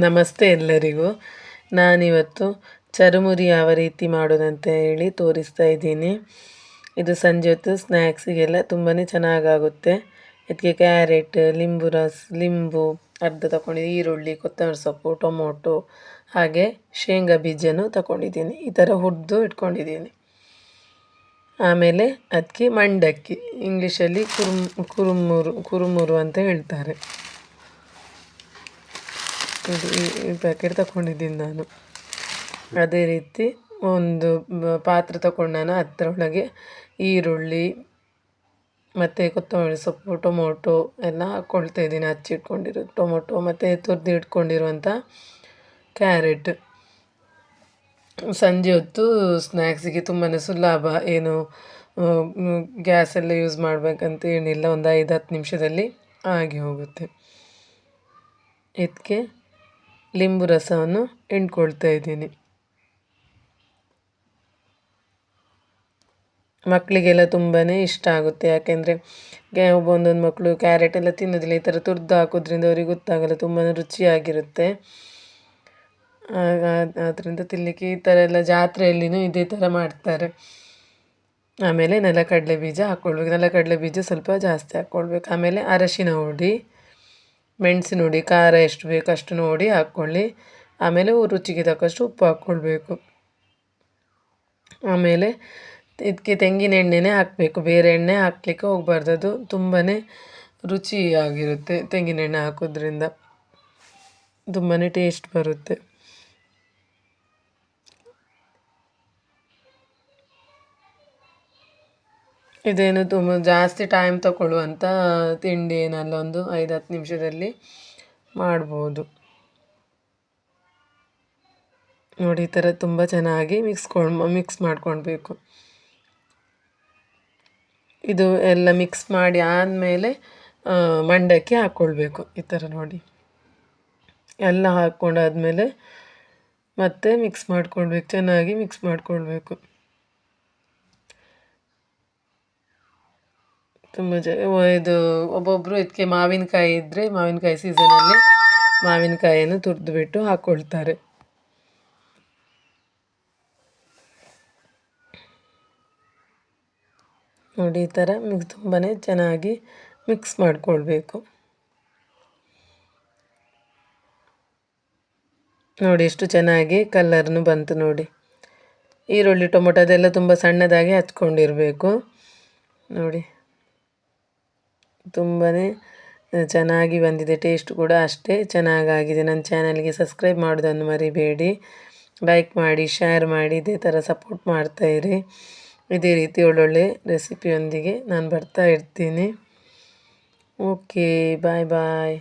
ನಮಸ್ತೆ ಎಲ್ಲರಿಗೂ. ನಾನಿವತ್ತು ಚರುಮುರಿ ಯಾವ ರೀತಿ ಮಾಡೋದಂತ ಹೇಳಿ ತೋರಿಸ್ತಾ ಇದ್ದೀನಿ. ಇದು ಸಂಜೆ ಹೊತ್ತು ಸ್ನ್ಯಾಕ್ಸಿಗೆಲ್ಲ ತುಂಬಾ ಚೆನ್ನಾಗಾಗುತ್ತೆ. ಇದಕ್ಕೆ ಕ್ಯಾರೆಟ್, ಲಿಂಬು ರಸ್, ಲಿಂಬು, ಅರ್ಧ ತಗೊಂಡಿದ್ದೀನಿ ಈರುಳ್ಳಿ, ಕೊತ್ತಂಬರಿ ಸೊಪ್ಪು, ಟೊಮೊಟೊ, ಹಾಗೆ ಶೇಂಗಾ ಬೀಜನೂ ತಗೊಂಡಿದ್ದೀನಿ. ಈ ಥರ ಹುರಿದು ಇಟ್ಕೊಂಡಿದ್ದೀನಿ. ಆಮೇಲೆ ಅದಕ್ಕೆ ಮಂಡಕ್ಕಿ, ಇಂಗ್ಲೀಷಲ್ಲಿ ಕುರುಮ್, ಕುರುಮುರು ಕುರುಮುರು ಅಂತ ಹೇಳ್ತಾರೆ. ಇದು ಈ ಪ್ಯಾಕೆಟ್ ತಗೊಂಡಿದ್ದೀನಿ ನಾನು. ಅದೇ ರೀತಿ ಒಂದು ಪಾತ್ರೆ ತಗೊಂಡು ನಾನು ಅದರೊಳಗೆ ಈರುಳ್ಳಿ ಮತ್ತು ಕೊತ್ತಂಬರಿ ಸೊಪ್ಪು, ಟೊಮೊಟೊ ಎಲ್ಲ ಹಾಕ್ಕೊಳ್ತಾ ಇದ್ದೀನಿ. ಹಚ್ಚಿಟ್ಕೊಂಡಿರೋ, ಟೊಮೊಟೊ ಮತ್ತು ತುರಿದು ಇಟ್ಕೊಂಡಿರುವಂಥ ಕ್ಯಾರೆಟ್. ಸಂಜೆ ಹೊತ್ತು ಸ್ನ್ಯಾಕ್ಸಿಗೆ ತುಂಬಾ ಸುಲಭ. ಏನು ಗ್ಯಾಸೆಲ್ಲ ಯೂಸ್ ಮಾಡಬೇಕಂತ ಏನಿಲ್ಲ. ಒಂದು ಐದು ಹತ್ತು ನಿಮಿಷದಲ್ಲಿ ಆಗಿ ಹೋಗುತ್ತೆ. ಇದಕ್ಕೆ ಲಿಂಬು ರಸವನ್ನು ಹಿಂಡ್ಕೊಳ್ತಾ ಇದ್ದೀನಿ. ಮಕ್ಕಳಿಗೆಲ್ಲ ತುಂಬಾ ಇಷ್ಟ ಆಗುತ್ತೆ. ಯಾಕೆಂದರೆ ಒಂದೊಂದು ಮಕ್ಕಳು ಕ್ಯಾರೆಟ್ ಎಲ್ಲ ತಿನ್ನೋದಿಲ್ಲ, ಈ ಥರ ತುರಿದು ಹಾಕೋದ್ರಿಂದ ಅವ್ರಿಗೆ ಗೊತ್ತಾಗಲ್ಲ ತುಂಬಾ ರುಚಿಯಾಗಿರುತ್ತೆ. ಅದರಿಂದ ತಿನ್ನಲಿಕ್ಕೆ ಈ ಥರ ಎಲ್ಲ ಜಾತ್ರೆಯಲ್ಲಿನೂ ಇದೇ ಥರ ಮಾಡ್ತಾರೆ. ಆಮೇಲೆ ನೆಲಕಡಲೆ ಬೀಜ ಹಾಕ್ಕೊಳ್ಬೇಕು. ನೆಲಕಡಲೆ ಬೀಜ ಸ್ವಲ್ಪ ಜಾಸ್ತಿ ಹಾಕ್ಕೊಳ್ಬೇಕು. ಆಮೇಲೆ ಅರಶಿನ ಹುಡಿ. ಮೆಣಸಿನ ನೋಡಿ, ಖಾರ ಎಷ್ಟು ಬೇಕು ಅಷ್ಟು ನೋಡಿ ಹಾಕ್ಕೊಳ್ಳಿ. ಆಮೇಲೆ ರುಚಿಗೆ ತಕ್ಕಷ್ಟು ಉಪ್ಪು ಹಾಕ್ಕೊಳ್ಬೇಕು. ಆಮೇಲೆ ಇದಕ್ಕೆ ತೆಂಗಿನ ಎಣ್ಣೆನೇ ಹಾಕಬೇಕು. ಬೇರೆ ಎಣ್ಣೆ ಹಾಕಲಿಕ್ಕೆ ಹೋಗ್ಬಾರ್ದು ಅದು ತುಂಬಾ ರುಚಿಯಾಗಿರುತ್ತೆ ತೆಂಗಿನೆಣ್ಣೆ ಹಾಕೋದ್ರಿಂದ. ತುಂಬಾ ಟೇಸ್ಟ್ ಬರುತ್ತೆ. ಇದೇನು ತುಂಬ ಜಾಸ್ತಿ ಟೈಮ್ ತಗೊಳ್ಳುವಂಥ ತಿಂಡಿ ಏನಲ್ಲ, ಒಂದು ಐದು ಹತ್ತು ನಿಮಿಷದಲ್ಲಿ ಮಾಡ್ಬೋದು. ನೋಡಿ, ಈ ಥರ ತುಂಬ ಚೆನ್ನಾಗಿ ಮಿಕ್ಸ್ಕೊಂಡು ಮಿಕ್ಸ್ ಮಾಡ್ಕೊಳ್ಬೇಕು. ಇದು ಎಲ್ಲ ಮಿಕ್ಸ್ ಮಾಡಿ ಆದಮೇಲೆ ಮಂಡಕ್ಕಿ ಹಾಕ್ಕೊಳ್ಬೇಕು ಈ ಥರ ನೋಡಿ. ಎಲ್ಲ ಹಾಕ್ಕೊಂಡಾದ್ಮೇಲೆ ಮತ್ತೆ ಮಿಕ್ಸ್ ಮಾಡ್ಕೊಳ್ಬೇಕು, ಚೆನ್ನಾಗಿ ಮಿಕ್ಸ್ ಮಾಡ್ಕೊಳ್ಬೇಕು. ತುಂಬ ಜ ಇದು ಒಬ್ಬೊಬ್ಬರು ಇದಕ್ಕೆ ಮಾವಿನಕಾಯಿ ಇದ್ದರೆ ಮಾವಿನಕಾಯಿ ಸೀಸನಲ್ಲಿ ಮಾವಿನಕಾಯಿಯನ್ನು ತುರಿದು ಬಿಟ್ಟು ಹಾಕ್ಕೊಳ್ತಾರೆ ನೋಡಿ, ಈ ಥರ ಮಿಕ್ಸ್ ತುಂಬಾ ಚೆನ್ನಾಗಿ ಮಿಕ್ಸ್ ಮಾಡಿಕೊಳ್ಬೇಕು. ನೋಡಿ ಎಷ್ಟು ಚೆನ್ನಾಗಿ ಕಲ್ಲರ್ನು ಬಂತು ನೋಡಿ. ಈರುಳ್ಳಿ ಟೊಮೊಟೊದೆಲ್ಲ ತುಂಬ ಸಣ್ಣದಾಗಿ ಹಚ್ಕೊಂಡಿರಬೇಕು. ನೋಡಿ. ತುಂಬಾ ಚೆನ್ನಾಗಿ ಬಂದಿದೆ. ಟೇಸ್ಟ್ ಕೂಡ ಅಷ್ಟೇ ಚೆನ್ನಾಗಾಗಿದೆ. ನನ್ನ ಚಾನಲ್ಗೆ ಸಬ್ಸ್ಕ್ರೈಬ್ ಮಾಡೋದನ್ನು ಮರಿಬೇಡಿ. ಲೈಕ್ ಮಾಡಿ ಶೇರ್ ಮಾಡಿ, ಇದೇ ಥರ ಸಪೋರ್ಟ್ ಮಾಡ್ತಾಯಿರಿ ಇದೇ ರೀತಿ ಒಳ್ಳೊಳ್ಳೆ ರೆಸಿಪಿಯೊಂದಿಗೆ ನಾನು ಬರ್ತಾ ಇರ್ತೀನಿ. ಓಕೆ ಬಾಯ್ ಬಾಯ್